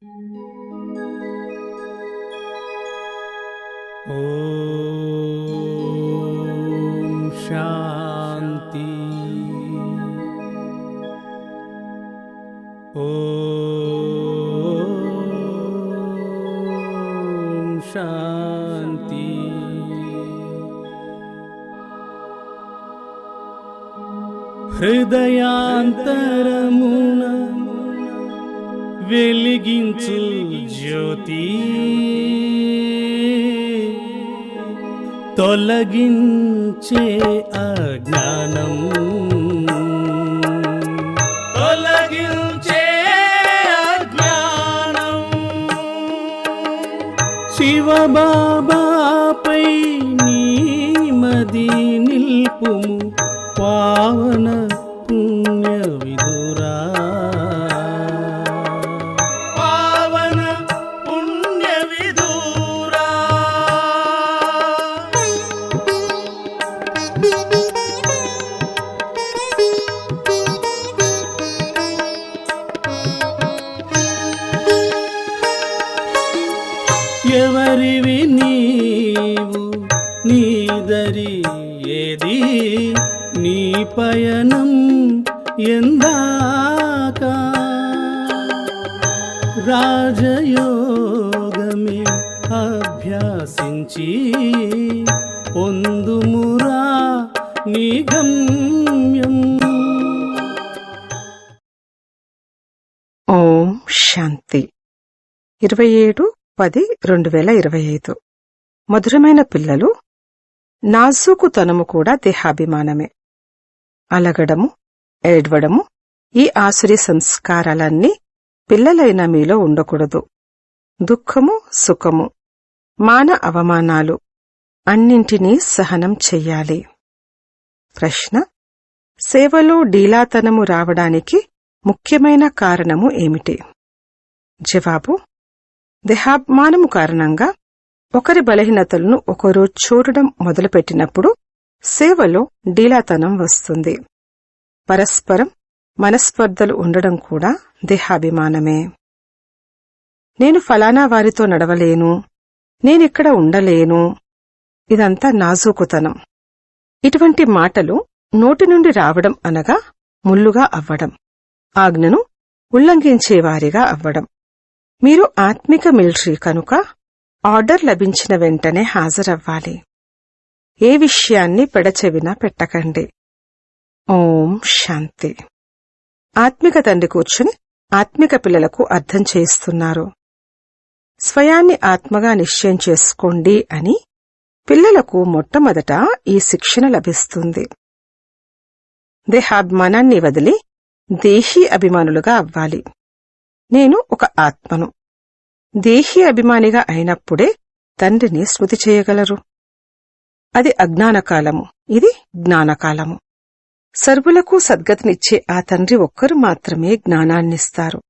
ॐ शान्ति। ॐ शान्ति। हृदयान्तरमु వెలిగించు జ్యోతి. తొలగించే అజ్ఞానం తొలగించే అజ్ఞానం శివబాబా నీ పయనం ఎందాక రాజయోగమే అభ్యాసించి పొందుమురా నీ గమ్యం. ఓం శాంతి. ఇరవై ఏడు పది రెండు వేల ఇరవై ఐదు. మధురమైన పిల్లలు నాజూకుతనము కూడా దేహాభిమానమే. అలగడము ఏడ్వడము ఈ ఆసురి సంస్కారాలన్నీ పిల్లలైన మీలో ఉండకూడదు. దుఃఖము సుఖము మాన అవమానాలు అన్నింటినీ సహనం చెయ్యాలి. ప్రశ్న సేవలో డీలాతనము రావడానికి ముఖ్యమైన కారణము ఏమిటి? జవాబు దేహాభిమానము కారణంగా ఒకరి బలహీనతలను ఒకరు చూడడం మొదలుపెట్టినప్పుడు సేవలో డీలాతనం వస్తుంది. పరస్పరం మనస్పర్ధలు ఉండడం కూడా దేహాభిమానమే. నేను ఫలానా వారితో నడవలేను. నేనిక్కడ ఉండలేను. ఇదంతా నాజూకుతనం. ఇటువంటి మాటలు నోటి నుండి రావడం అనగా ముల్లుగా అవ్వడం. ఆజ్ఞను ఉల్లంఘించేవారిగా అవ్వడం. మీరు ఆత్మిక మిలిటరీ కనుక ఆర్డర్ లభించిన వెంటనే హాజరవ్వాలి. ఏ విషయాన్ని పెడచెవిన పెట్టకండి. ఓం శాంతి. ఆత్మిక తండ్రి కూర్చుని ఆత్మిక పిల్లలకు అర్థం చేయిస్తున్నారు. స్వయాన్ని ఆత్మగా నిశ్చయం చేసుకోండి అని పిల్లలకు మొట్టమొదట ఈ శిక్షణ లభిస్తుంది. దేహాభిమానాన్ని వదిలి దేహీ అభిమానులుగా అవ్వాలి. నేను ఒక ఆత్మను. దేహీ అభిమానిగా అయినప్పుడే తండ్రిని స్మృతి చేయగలరు. అది అజ్ఞానకాలము. ఇది జ్ఞానకాలము. సర్వులకు సద్గతినిచ్చే ఆ తండ్రి ఒక్కరు మాత్రమే జ్ఞానాన్నిస్తారు.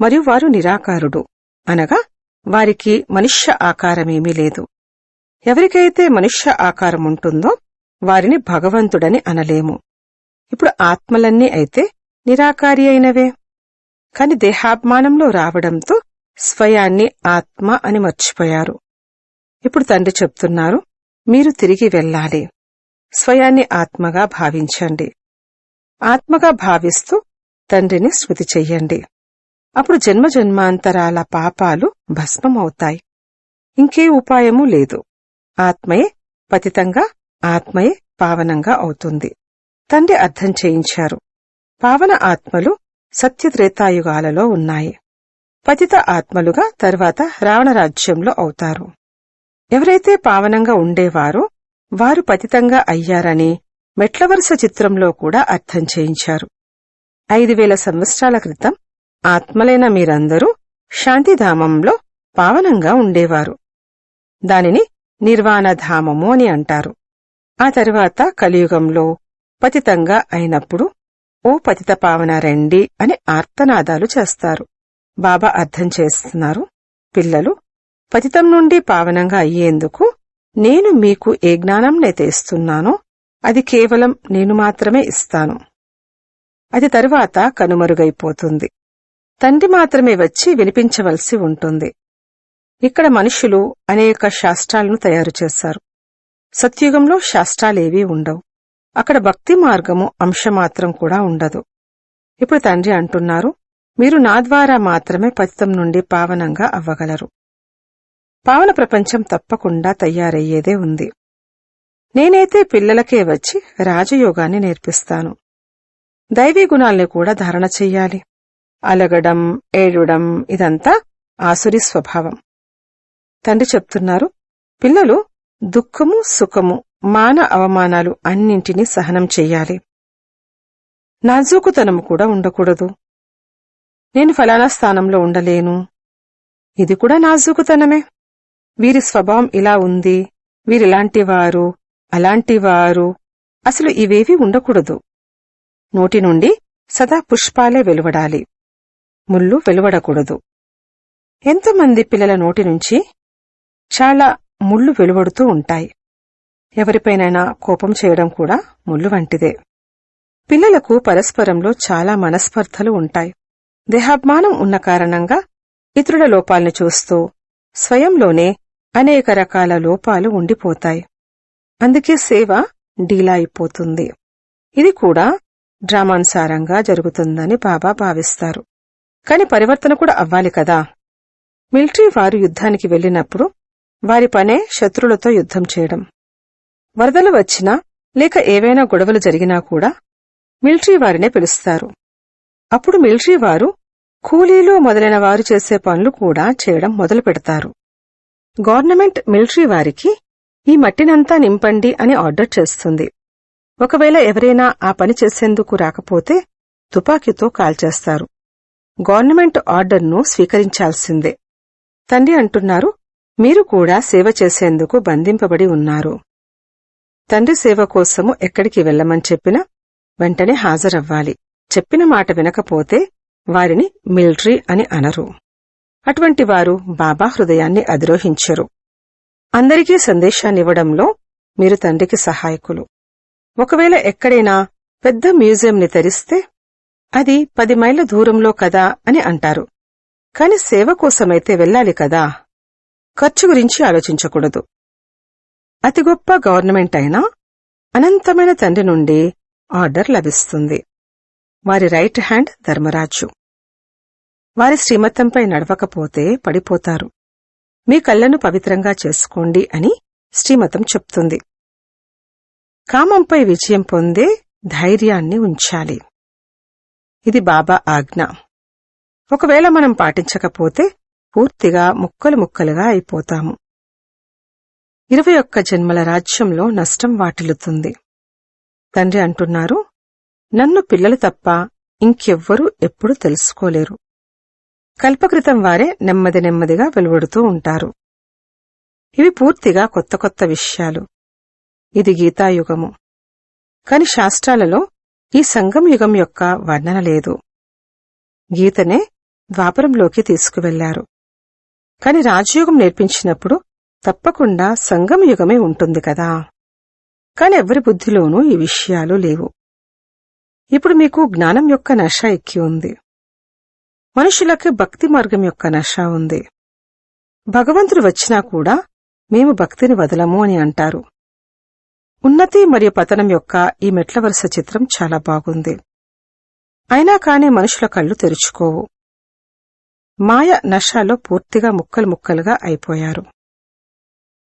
మరియు వారు నిరాకారుడు. అనగా వారికి మనుష్య ఆకారమేమీ లేదు. ఎవరికైతే మనుష్య ఆకారం ఉంటుందో వారిని భగవంతుడని అనలేము. ఇప్పుడు ఆత్మలన్నీ అయితే నిరాకారి అయినవే. కాని దేహాభిమానంలో రావడంతో స్వయాన్ని ఆత్మ అని మర్చిపోయారు. ఇప్పుడు తండ్రి చెప్తున్నారు మీరు తిరిగి వెళ్ళాలి. స్వయాన్ని ఆత్మగా భావించండి. ఆత్మగా భావిస్తూ తండ్రిని స్మృతి చెయ్యండి. అప్పుడు జన్మ జన్మాంతరాల పాపాలు భస్మమవుతాయి. ఇంకే ఉపాయమూ లేదు. ఆత్మయే పతితంగా ఆత్మయే పావనంగా అవుతుంది. తండ్రి అర్థం చేయించారు. పావన ఆత్మలు సత్యత్రేతాయుగాలలో ఉన్నాయి. పతిత ఆత్మలుగా తర్వాత రావణరాజ్యంలో అవుతారు. ఎవరైతే పావనంగా ఉండేవారో వారు పతితంగా అయ్యారని మెట్లవరుస చిత్రంలో కూడా అర్థం చేయించారు. ఐదు వేల సంవత్సరాల క్రితం ఆత్మలైన మీరందరూ శాంతిధామంలో పావనంగా ఉండేవారు. దానిని నిర్వాణధామము అని అంటారు. ఆ తరువాత కలియుగంలో పతితంగా అయినప్పుడు ఓ పతిత పావన రండి అని ఆర్తనాదాలు చేస్తారు. బాబా అర్థం చేస్తున్నారు? పిల్లలు పతితం నుండి పావనంగా అయ్యేందుకు నేను మీకు ఏ జ్ఞానంనైతే ఇస్తున్నానో అది కేవలం నేను మాత్రమే ఇస్తాను. అది తరువాత కనుమరుగైపోతుంది. తండ్రి మాత్రమే వచ్చి వినిపించవలసి ఉంటుంది. ఇక్కడ మనుషులు అనేక శాస్త్రాలను తయారు చేశారు. సత్యుగంలో శాస్త్రాలేవీ ఉండవు. అక్కడ భక్తి మార్గము అంశమాత్రం కూడా ఉండదు. ఇప్పుడు తండ్రి అంటున్నారు మీరు నా ద్వారా మాత్రమే పతితం నుండి పావనంగా అవ్వగలరు. పావన ప్రపంచం తప్పకుండా తయారయ్యేదే ఉంది. నేనైతే పిల్లలకే వచ్చి రాజయోగాన్ని నేర్పిస్తాను. దైవీ గుణాల్ని కూడా ధారణ చెయ్యాలి. అలగడం ఏడుడం ఇదంతా ఆసురి స్వభావం. తండ్రి చెప్తున్నారు పిల్లలు దుఃఖము సుఖము మాన అవమానాలు అన్నింటినీ సహనం చెయ్యాలి. నాజూకుతనము కూడా ఉండకూడదు. నేను ఫలానా స్థానంలో ఉండలేను. ఇది కూడా నాజూకుతనమే. వీరి స్వభావం ఇలా ఉంది. వీరిలాంటివారు అలాంటివారు అసలు ఇవేవీ ఉండకూడదు. నోటి నుండి సదా పుష్పాలే వెలువడాలి. ముళ్ళు వెలువడకూడదు. ఎంతమంది పిల్లల నోటి నుంచి చాలా ముళ్ళు వెలువడుతూ ఉంటాయి. ఎవరిపైనైనా కోపం చేయడం కూడా ముళ్ళు వంటిదే. పిల్లలకు పరస్పరంలో చాలా మనస్పర్ధలు ఉంటాయి. దేహాభిమానం ఉన్న కారణంగా ఇతరుల లోపాల్ని చూస్తూ స్వయంలోనే అనేక రకాల లోపాలు ఉండిపోతాయి. అందుకే సేవ డీలా అయిపోతుంది. ఇది కూడా డ్రామానుసారంగా జరుగుతుందని బాబా భావిస్తారు. కాని పరివర్తన కూడా అవ్వాలి కదా. మిలిటరీ వారు యుద్ధానికి వెళ్ళినప్పుడు వారి పనే శత్రులతో యుద్ధం చేయడం. వరదలు వచ్చినా లేక ఏవైనా గొడవలు జరిగినా కూడా మిలిటరీ వారినే పిలుస్తారు. అప్పుడు మిలిటరీ వారు కూలీలు మొదలైన వారు చేసే పనులు కూడా చేయడం మొదలు పెడతారు. గవర్నమెంట్ మిలిటరీ వారికి ఈ మట్టినంతా నింపండి అని ఆర్డర్ చేస్తుంది. ఒకవేళ ఎవరైనా ఆ పని చేసేందుకు రాకపోతే తుపాకీతో కాల్చేస్తారు. గవర్నమెంట్ ఆర్డర్ను స్వీకరించాల్సిందే. తండ్రి అంటున్నారు మీరు కూడా సేవ చేసేందుకు బంధింపబడి ఉన్నారు. తండ్రి సేవ కోసము ఎక్కడికి వెళ్ళమని చెప్పినా వెంటనే హాజరవ్వాలి. చెప్పిన మాట వినకపోతే వారిని మిలిటరీ అని అనరు. అటువంటి వారు బాబా హృదయాన్ని అధిరోహించరు. అందరికీ సందేశాన్నివ్వడంలో మీరు తండ్రికి సహాయకులు. ఒకవేళ ఎక్కడైనా పెద్ద మ్యూజియంని తెరిస్తే అది పది మైళ్ళ దూరంలో కదా అని అంటారు. కాని సేవ కోసమైతే వెళ్ళాలి కదా? ఖర్చు గురించి ఆలోచించకూడదు. అతి గొప్ప గవర్నమెంట్ అయినా అనంతమైన తండ్రి నుండి ఆర్డర్ లభిస్తుంది. వారి రైట్ హ్యాండ్ ధర్మరాజు. వారి శ్రీమతంపై నడవకపోతే పడిపోతారు. మీ కళ్ళను పవిత్రంగా చేసుకోండి అని శ్రీమతం చెప్తుంది. కామంపై విజయం పొందే ధైర్యాన్ని ఉంచాలి. ఇది బాబా ఆజ్ఞ. ఒకవేళ మనం పాటించకపోతే పూర్తిగా ముక్కలు ముక్కలుగా అయిపోతాము. ఇరవై ఒక్క జన్మల రాజ్యంలో నష్టం వాటిల్లుతుంది. తండ్రి అంటున్నారు నన్ను పిల్లలు తప్ప ఇంకెవ్వరూ ఎప్పుడూ తెలుసుకోలేరు. కల్పకృతం వారే నెమ్మది నెమ్మదిగా వెలువడుతూ ఉంటారు. ఇవి పూర్తిగా కొత్త కొత్త విషయాలు. ఇది గీతాయుగము. కాని శాస్త్రాలలో ఈ సంగం యుగం యొక్క వర్ణన లేదు. గీతనే ద్వాపరంలోకి తీసుకువెళ్ళారు. కాని రాజయోగం నేర్పించినప్పుడు తప్పకుండా సంగమ యుగమే ఉంటుంది కదా. కాని ఎవరి బుద్ధిలోనూ ఈ విషయాలు లేవు. ఇప్పుడు మీకు జ్ఞానం యొక్క నష ఎక్కి ఉంది. మనుషులకి భక్తి మార్గం యొక్క నష ఉంది. భగవంతుడు వచ్చినా కూడా మేము భక్తిని వదలము అని అంటారు. ఉన్నతి మరియు పతనం యొక్క ఈ మెట్ల వరుస చిత్రం చాలా బాగుంది. అయినా కానీ మనుషుల కళ్ళు తెరుచుకోవు. మాయ నషాలో పూర్తిగా ముక్కలు ముక్కలుగా అయిపోయారు.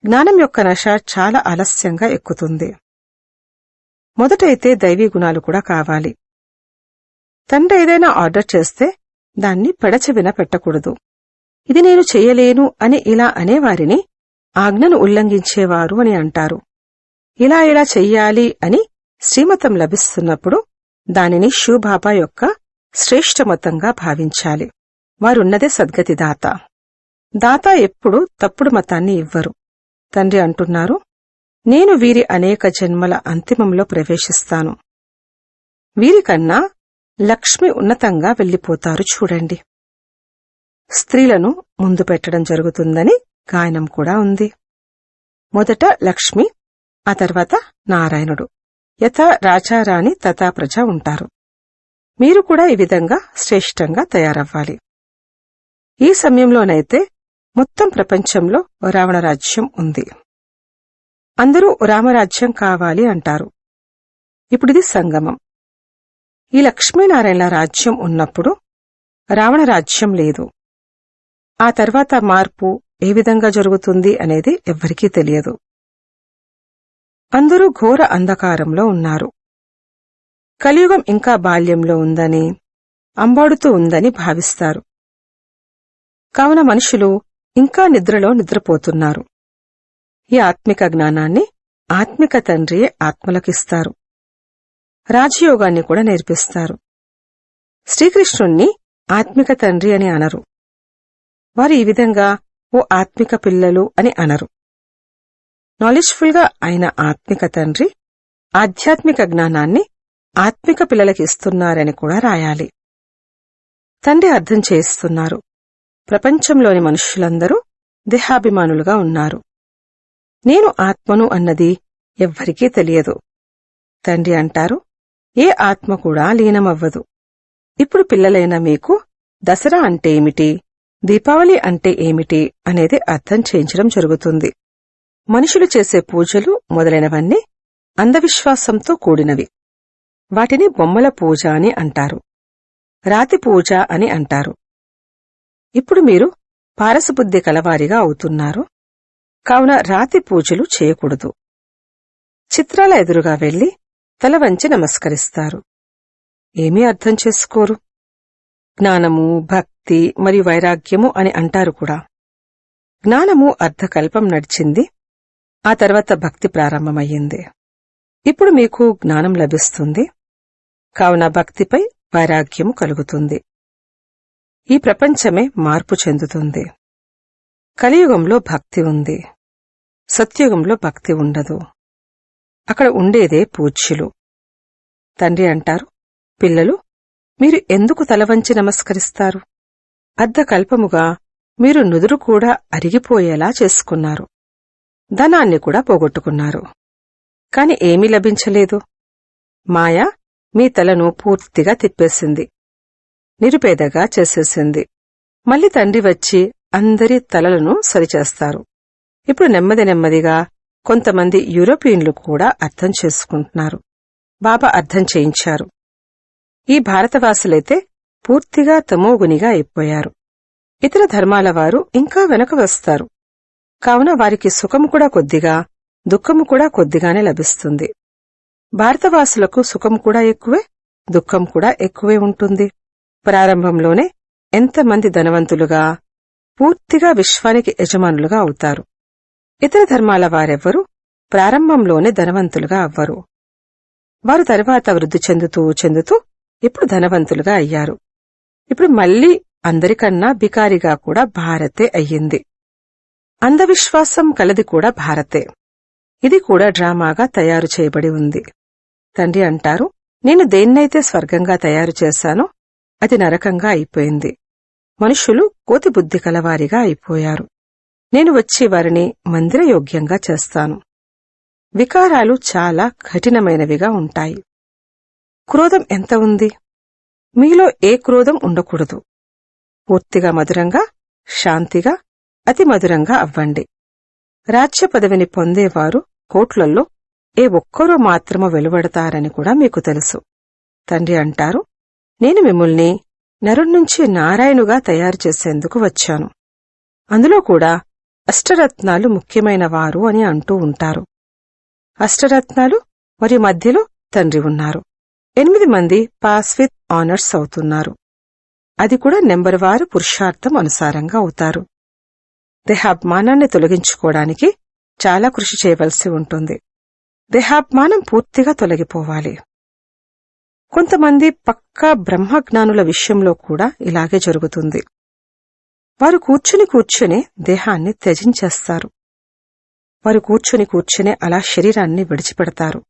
జ్ఞానం యొక్క నష చాలా ఆలస్యంగా ఎక్కుతుంది. మొదటైతే దైవీ గుణాలు కూడా కావాలి. తండ్రి ఏదైనా ఆర్డర్ చేస్తే దాన్ని పెడచెవిన పెట్టకూడదు. ఇది నేను చెయ్యలేను అని ఇలా అనేవారిని ఆజ్ఞను ఉల్లంఘించేవారు అని అంటారు. ఇలా ఇలా చెయ్యాలి అని శ్రీమతం లభిస్తున్నప్పుడు దానిని శివబాబా యొక్క శ్రేష్టమతంగా భావించాలి. వారున్నదే సద్గతి దాత. దాత ఎప్పుడు తప్పుడు మతాన్ని ఇవ్వరు. తండ్రి అంటున్నారు నేను వీరి అనేక జన్మల అంతిమంలో ప్రవేశిస్తాను. వీరికన్నా లక్ష్మి ఉన్నతంగా వెళ్ళిపోతారు చూడండి. స్త్రీలను ముందు పెట్టడం జరుగుతుందని గాయనం కూడా ఉంది. మొదట లక్ష్మి ఆ తర్వాత నారాయణుడు. యథా రాజారాణి తథా ప్రజ ఉంటారు. మీరు కూడా ఈ విధంగా శ్రేష్టంగా తయారవ్వాలి. ఈ సమయంలోనైతే మొత్తం ప్రపంచంలో రావణ రాజ్యం ఉంది. అందరూ రామరాజ్యం కావాలి అంటారు. ఇప్పుడిది సంగమం. ఈ లక్ష్మీనారాయణ రాజ్యం ఉన్నప్పుడు రావణ రాజ్యం లేదు. ఆ తర్వాత మార్పు ఏ విధంగా జరుగుతుంది అనేది ఎవ్వరికీ తెలియదు. అందరూ ఘోర అంధకారంలో ఉన్నారు. కలియుగం ఇంకా బాల్యంలో ఉందని అంబాడుతూ ఉందని భావిస్తారు. కావున మనుషులు ఇంకా నిద్రలో నిద్రపోతున్నారు. ఈ ఆత్మిక జ్ఞానాన్ని ఆత్మిక తండ్రియే ఆత్మలకిస్తారు. రాజయోగాన్ని కూడా నేర్పిస్తారు. శ్రీకృష్ణుణ్ణి ఆత్మిక తండ్రి అని అనరు. వారు ఈ విధంగా ఓ ఆత్మిక పిల్లలు అని అనరు. నాలెడ్జ్ఫుల్గా అయిన ఆత్మిక తండ్రి ఆధ్యాత్మిక జ్ఞానాన్ని ఆత్మిక పిల్లలకి ఇస్తున్నారని కూడా రాయాలి. తండ్రి అర్థం చేస్తున్నారు ప్రపంచంలోని మనుష్యులందరూ దేహాభిమానులుగా ఉన్నారు. నేను ఆత్మను అన్నది ఎవ్వరికీ తెలియదు. తండ్రి అంటారు ఏ ఆత్మ కూడా లీనమవ్వదు. ఇప్పుడు పిల్లలైన మీకు దసరా అంటే ఏమిటి దీపావళి అంటే ఏమిటి అనేది అర్థం చేయించడం జరుగుతుంది. మనుషులు చేసే పూజలు మొదలైనవన్నీ అంధవిశ్వాసంతో కూడినవి. వాటిని బొమ్మల పూజ అని అంటారు రాతి పూజ అని అంటారు. ఇప్పుడు మీరు పారసబుద్ధి కలవారిగా అవుతున్నారు. కావున రాతి పూజలు చేయకూడదు. చిత్రాల ఎదురుగా వెళ్ళి తల వంచి నమస్కరిస్తారు. ఏమీ అర్థం చేసుకోరు. జ్ఞానము భక్తి మరియు వైరాగ్యము అని అంటారు కూడా. జ్ఞానము అర్ధకల్పం నడిచింది. ఆ తర్వాత భక్తి ప్రారంభమయ్యింది. ఇప్పుడు మీకు జ్ఞానం లభిస్తుంది. కావున భక్తిపై వైరాగ్యము కలుగుతుంది. ఈ ప్రపంచమే మార్పు చెందుతుంది. కలియుగంలో భక్తి ఉంది. సత్యుగంలో భక్తి ఉండదు. అక్కడ ఉండేదే పూజ్యులు. తండ్రి అంటారు పిల్లలు మీరు ఎందుకు తలవంచి నమస్కరిస్తారు? అర్ధకల్పముగా మీరు నుదురు కూడా అరిగిపోయేలా చేసుకున్నారు. ధనాన్ని కూడా పోగొట్టుకున్నారు. కాని ఏమీ లభించలేదు. మాయ మీ తలను పూర్తిగా తిప్పేసింది. నిరుపేదగా చేసేసింది. మళ్ళీ తండ్రి వచ్చి అందరి తలలను సరిచేస్తారు. ఇప్పుడు నెమ్మది నెమ్మదిగా కొంతమంది యూరోపియన్లు కూడా అర్థం చేసుకుంటున్నారు. బాబా అర్థం చేయించారు. ఈ భారతవాసులైతే పూర్తిగా తమోగునిగా అయిపోయారు. ఇతర ధర్మాల వారు ఇంకా వెనక వస్తారు. కావున వారికి సుఖము కూడా కొద్దిగా దుఃఖము కూడా కొద్దిగానే లభిస్తుంది. భారతవాసులకు సుఖం కూడా ఎక్కువే దుఃఖం కూడా ఎక్కువే ఉంటుంది. ప్రారంభంలోనే ఎంతమంది ధనవంతులుగా పూర్తిగా విశ్వానికి యజమానులుగా అవుతారు. ఇతర ధర్మాల వారెవ్వరూ ప్రారంభంలోనే ధనవంతులుగా అవ్వరు. వారు తరువాత వృద్ధి చెందుతూ చెందుతూ ఇప్పుడు ధనవంతులుగా అయ్యారు. ఇప్పుడు మళ్ళీ అందరికన్నా బికారిగా కూడా భారతే అయ్యింది. అంధవిశ్వాసం కలది కూడా భారతే. ఇది కూడా డ్రామాగా తయారు చేయబడి ఉంది. తండ్రి అంటారు నేను దేన్నైతే స్వర్గంగా తయారు చేశానో అది నరకంగా అయిపోయింది. మనుషులు కోతి బుద్ధి కలవారిగా అయిపోయారు. నేను వచ్చి వారిని మందిరయోగ్యంగా చేస్తాను. వికారాలు చాలా కఠినమైనవిగా ఉంటాయి. క్రోధం ఎంత ఉంది? మీలో ఏ క్రోధం ఉండకూడదు. పూర్తిగా మధురంగా శాంతిగా అతి మధురంగా అవ్వండి. రాజ్య పదవిని పొందేవారు కోట్లల్లో ఏ ఒక్కరూ మాత్రము వెలువడతారని కూడా మీకు తెలుసు. తండ్రి అంటారు నేను మిమ్మల్ని నరుణ్నుంచి నారాయణుగా తయారు చేసేందుకు వచ్చాను. అందులో కూడా అష్టరత్నాలు ముఖ్యమైన వారు అని అంటూ ఉంటారు. అష్టరత్నాలు మరియు మధ్యలో తండ్రి ఉన్నారు. ఎనిమిది మంది పాస్ విత్ ఆనర్స్ అవుతున్నారు. అది కూడా నెంబర్ వారు పురుషార్థం అనుసారంగా అవుతారు. దేహాభిమానాన్ని తొలగించుకోవడానికి చాలా కృషి చేయవలసి ఉంటుంది. దేహాభిమానం పూర్తిగా తొలగిపోవాలి. కొంతమంది పక్కా బ్రహ్మజ్ఞానుల విషయంలో కూడా ఇలాగే జరుగుతుంది. వారు కూర్చుని కూర్చునే దేహాన్ని త్యజించేస్తారు. వారు కూర్చుని కూర్చునే అలా శరీరాన్ని విడిచిపెడతారు.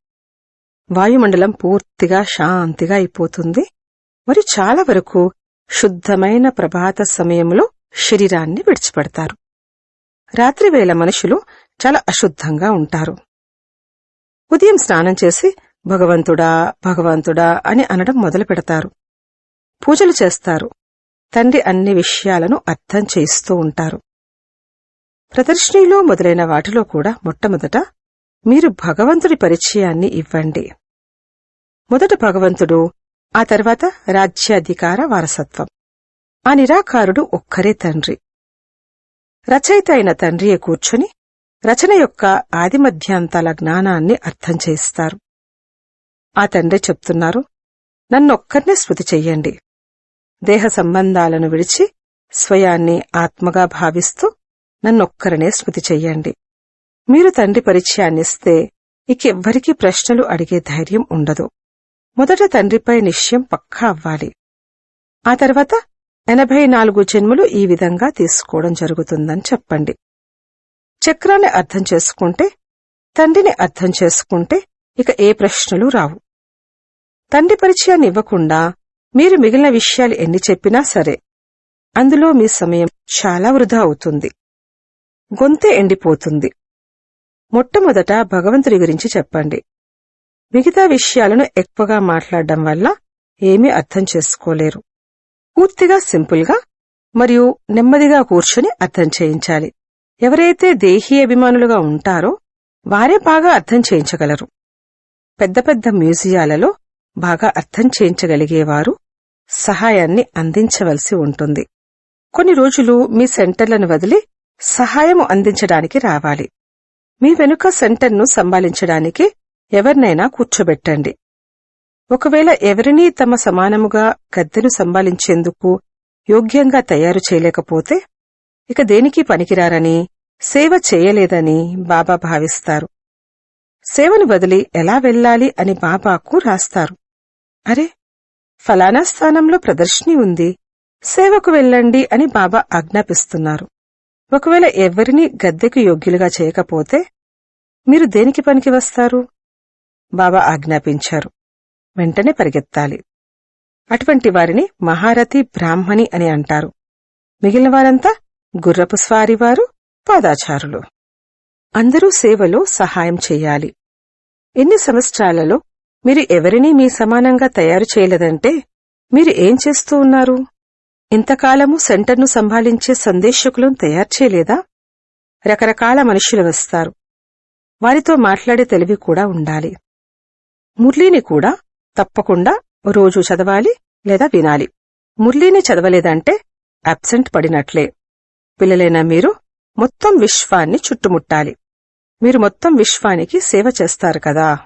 వాయుమండలం పూర్తిగా శాంతిగా అయిపోతుంది. మరి చాలా వరకు శుద్ధమైన ప్రభాత సమయంలో శరీరాన్ని విడిచిపెడతారు. రాత్రివేళ మనుషులు చాలా అశుద్ధంగా ఉంటారు. ఉదయం స్నానం చేసి భగవంతుడా భగవంతుడా అని అనడం మొదలు పెడతారు పూజలు చేస్తారు. తండ్రి అన్ని విషయాలను అర్థం చేయిస్తూ ఉంటారు. ప్రదర్శనీలో మొదలైన వాటిలో కూడా మొట్టమొదట మీరు భగవంతుడి పరిచయాన్ని ఇవ్వండి. మొదట భగవంతుడు ఆ తర్వాత రాజ్యాధికార వారసత్వం. ఆ నిరాకారుడు ఒక్కరే తండ్రి. రచయిత అయిన తండ్రియే కూర్చొని రచన యొక్క ఆదిమధ్యాంతాల జ్ఞానాన్ని అర్థం చేయిస్తారు. ఆ తండ్రి చెప్తున్నారు నన్నొక్కర్నే స్మృతి చెయ్యండి. దేహ సంబంధాలను విడిచి స్వయాన్ని ఆత్మగా భావిస్తూ నన్నొక్కరనే స్మృతి చెయ్యండి. మీరు తండ్రి పరిచయాన్నిస్తే ఇకెవ్వరికీ ప్రశ్నలు అడిగే ధైర్యం ఉండదు. మొదట తండ్రిపై నిశ్చయం పక్కా అవ్వాలి. ఆ తర్వాత ఎనభై నాలుగు జన్మలు ఈ విధంగా తీసుకోవడం జరుగుతుందని చెప్పండి. చక్రాన్ని అర్థం చేసుకుంటే తండ్రిని అర్థం చేసుకుంటే ఇక ఏ ప్రశ్నలు రావు. తండ్రి పరిచయాన్ని ఇవ్వకుండా మీరు మిగిలిన విషయాలు ఎన్ని చెప్పినా సరే అందులో మీ సమయం చాలా వృధా అవుతుంది. గొంతే ఎండిపోతుంది. మొట్టమొదట భగవంతుడి గురించి చెప్పండి. మిగతా విషయాలను ఎక్కువగా మాట్లాడడం వల్ల ఏమీ అర్థం చేసుకోలేరు. పూర్తిగా సింపుల్గా మరియు నెమ్మదిగా కూర్చుని అర్థం చేయించాలి. ఎవరైతే దేహీ అభిమానులుగా ఉంటారో వారే బాగా అర్థం చేయించగలరు. పెద్ద పెద్ద మ్యూజియాలలో బాగా అర్థం చేయించగలిగేవారు సహాయాన్ని అందించవలసి ఉంటుంది. కొన్ని రోజులు మీ సెంటర్లను వదిలి సహాయము అందించడానికి రావాలి. మీ వెనుక సెంటర్ను సంభాలించడానికి ఎవరినైనా కూర్చోబెట్టండి. ఒకవేళ ఎవరినీ తమ సమానముగా గద్దెను సంభాళించేందుకు యోగ్యంగా తయారు చేయలేకపోతే ఇక దేనికి పనికిరారని సేవ చేయలేదని బాబా భావిస్తారు. సేవను వదిలి ఎలా వెళ్ళాలి అని బాబాకు రాస్తారు. అరే ఫలానా స్థానంలో ప్రదర్శిని ఉంది. సేవకు వెళ్ళండి అని బాబా ఆజ్ఞాపిస్తున్నారు. ఒకవేళ ఎవరిని గద్దెకు యోగ్యులుగా చేయకపోతే మీరు దేనికి పనికి వస్తారు? బాబా ఆజ్ఞాపించారు. వెంటనే పరిగెత్తాలి. అటువంటి వారిని మహారథి బ్రాహ్మణి అని అంటారు. మిగిలిన వారంతా గుర్రపు స్వారివారు పాదాచారులు. అందరూ సేవలో సహాయం చెయ్యాలి ఎన్ని సంవత్సరాలలో మీరు ఎవరినీ మీ సమానంగా తయారు చేయలేదంటే మీరు ఏం చేస్తూ ఉన్నారు? ఇంతకాలము సెంటర్ను సంభాళించే సందేశకులను తయారు చేయలేదా? రకరకాల మనుషులు వస్తారు. వారితో మాట్లాడే తెలివి కూడా ఉండాలి. మురళీని కూడా తప్పకుండా రోజు చదవాలి లేదా వినాలి. మురళీని చదవలేదంటే అబ్సెంట్ పడినట్లే. పిల్లలైన మీరు మొత్తం విశ్వాన్ని చుట్టుముట్టాలి. మీరు మొత్తం విశ్వానికి సేవ చేస్తారు కదా?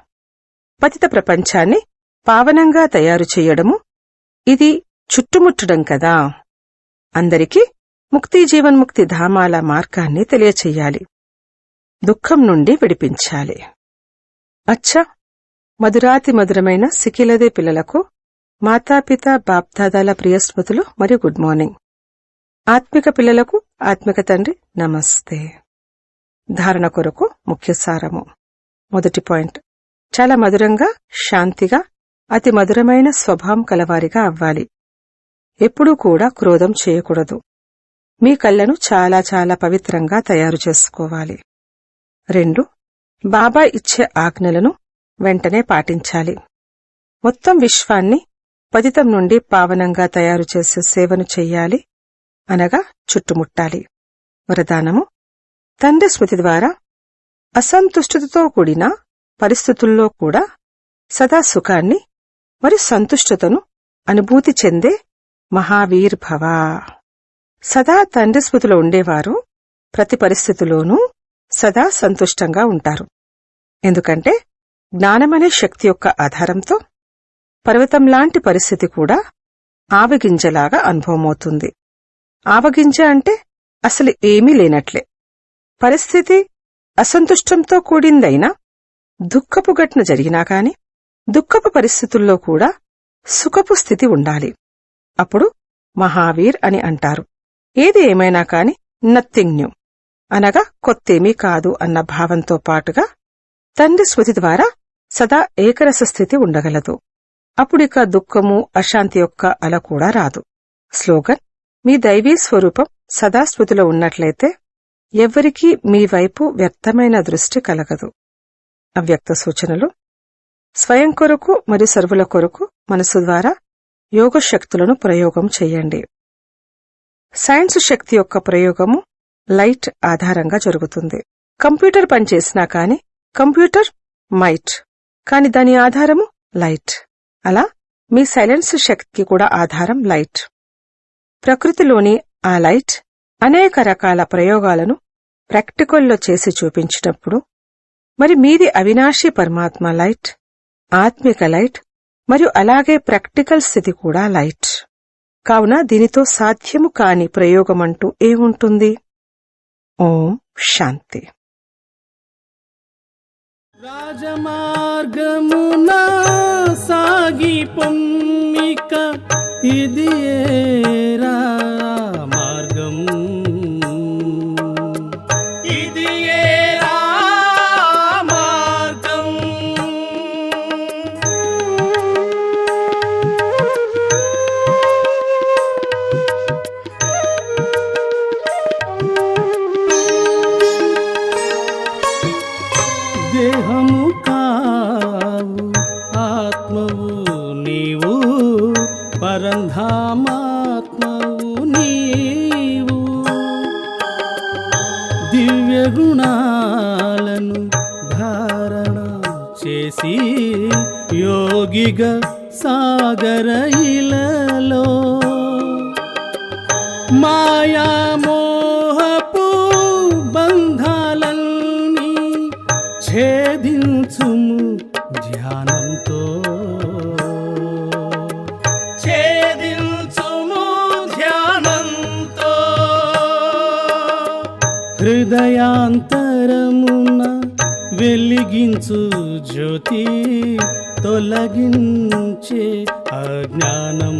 పతిత ప్రపంచాన్ని పావనంగా తయారు చెయ్యడము ఇది చుట్టుముట్టడం కదా. అందరికీ ముక్తి జీవన్ముక్తి ధామాల మార్గాన్ని తెలియచెయ్యాలి దుఃఖం నుండి విడిపించాలి. అచ్చా! మధురాతి మధురమైన సికిలదే పిల్లలకు మాతాపిత బాప్దాదాల ప్రియస్మృతులు మరియు గుడ్ మార్నింగ్. ఆత్మిక పిల్లలకు ఆత్మిక తండ్రి నమస్తే. ధారణ కొరకు ముఖ్య సారము మొదటి పాయింట్. చాలా మధురంగా శాంతిగా అతి మధురమైన స్వభావం కలవారిగా అవ్వాలి. ఎప్పుడూ కూడా క్రోధం చేయకూడదు. మీ కళ్ళను చాలా చాలా పవిత్రంగా తయారు చేసుకోవాలి. రెండు బాబా ఇచ్చే ఆజ్ఞలను వెంటనే పాటించాలి. మొత్తం విశ్వాన్ని పతితం నుండి పావనంగా తయారు చేసే సేవను చెయ్యాలి. అనగా చుట్టుముట్టాలి. వరదానము తండ్రి స్మృతి ద్వారా అసంతుష్టతతో కూడిన పరిస్థితుల్లో కూడా సదా సుఖాన్ని మరి సంతుష్టతను అనుభూతి చెందే మహావీర్భవా. సదా తండ్రి స్మృతిలో ఉండేవారు ప్రతి పరిస్థితిలోనూ సదా సంతుష్టంగా ఉంటారు. ఎందుకంటే జ్ఞానమనే శక్తి యొక్క ఆధారంతో పర్వతంలాంటి పరిస్థితి కూడా ఆవగింజలాగా అనుభవమవుతుంది. ఆవగింజ అంటే అసలు ఏమీ లేనట్లే. పరిస్థితి అసంతుష్టంతో కూడిందైనా దుఃఖపు ఘటన జరిగినా కాని దుఃఖపు పరిస్థితుల్లో కూడా సుఖపు స్థితి ఉండాలి. అప్పుడు మహావీర్ అని అంటారు. ఏది ఏమైనా కాని నథింగ్ న్యూ అనగా కొత్తేమీ కాదు అన్న భావంతో పాటుగా తండ్రి స్మృతి ద్వారా సదా ఏకరస స్థితి ఉండగలదు. అప్పుడిక దుఃఖము అశాంతి యొక్క అల కూడా రాదు. స్లోగన్ మీ దైవీ స్వరూపం సదా స్మృతిలో ఉన్నట్లయితే ఎవ్వరికీ మీ వైపు వ్యర్థమైన దృష్టి కలగదు. అవ్యక్త సూచనలు. స్వయం కొరకు మరియు సర్వుల కొరకు మనసు ద్వారా యోగ శక్తులను ప్రయోగం చేయండి. సైన్స్ శక్తి యొక్క ప్రయోగము లైట్ ఆధారంగా జరుగుతుంది. కంప్యూటర్ పనిచేసినా కాని కంప్యూటర్ మైట్ కాని దాని ఆధారము లైట్. అలా మీ సైలెన్స్ శక్తికి కూడా ఆధారం లైట్. ప్రకృతిలోని ఆ లైట్ అనేక రకాల ప్రయోగాలను ప్రాక్టికల్లో చేసి చూపించినప్పుడు మరి మీది అవినాశి పరమాత్మ లైట్ ఆత్మిక లైట్ మరియు అలాగే ప్రాక్టికల్ స్థితి కూడా లైట్. కావున దీనితో సాధ్యము కాని ప్రయోగమంటూ ఏముంటుంది? ఓం శాంతి. రాజమార్గమున సాగి పొమ్మిక ఇది हम హృదయాంతరమున వెలిగించు జ్యోతి తొలగించే అజ్ఞానం